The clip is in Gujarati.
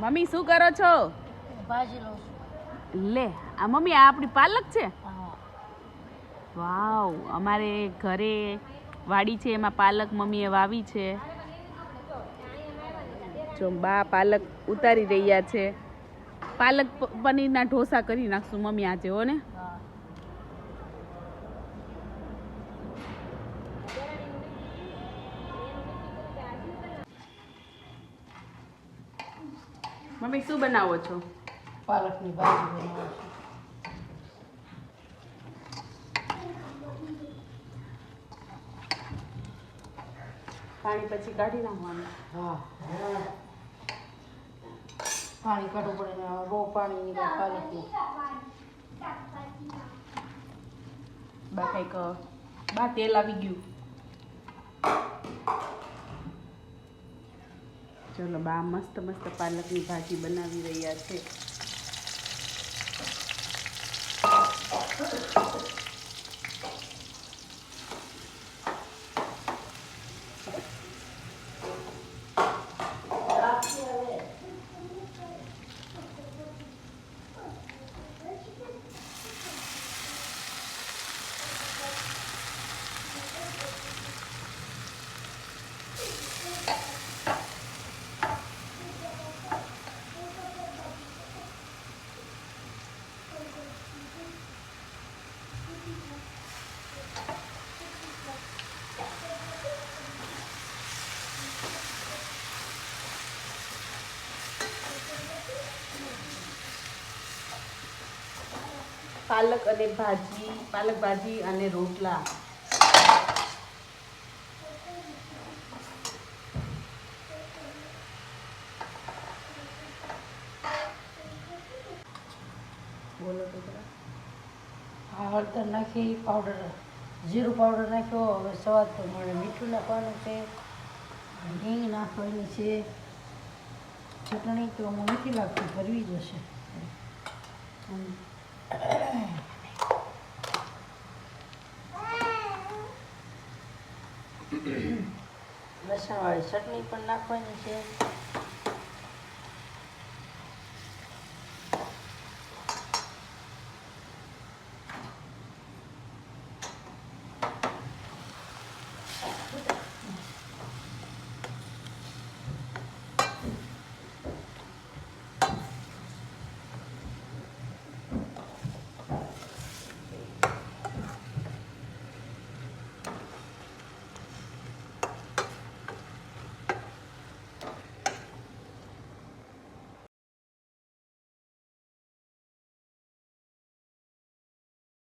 મમ્મી શું કરો છો? ભાજી લઉં છું. લે આ મમ્મી આ આપણી પાલક છે? વાવ અમારે ઘરે વાડી છે એમાં પાલક મમ્મીએ વાવી છે. જો બા પાલક ઉતારી રહ્યા છે. પાલક પનીરના ઢોસા કરી નાખશું મમ્મી આજે હો ને? મમ્મી શું બનાવો છો? પાલકની ભાજી બનાવો છું. પાણી પછી કાઢી નાખવાનું? હા. પાણી કાઢવું પડે ને બહુ પાણી નીકળે પાલકનું બા કંઈક બા તેલ આવી ગયું. ચલો બા મસ્ત મસ્ત પાલકની ભાજી બનાવી રહ્યા છે. પાલક અને ભાજી પાલક ભાજી અને રોટલા. બોલો તો હળદર નાખી પાવડર. જીરું પાવડર નાખ્યો હવે સ્વાદ પ્રમાણે મીઠું નાખવાનું છે. હિંગ નાખવાની છે. ચટણી તો મીઠી નથી લાગતી કરવી જશે લસણવાળી ચટણી પણ નાખવાની છે.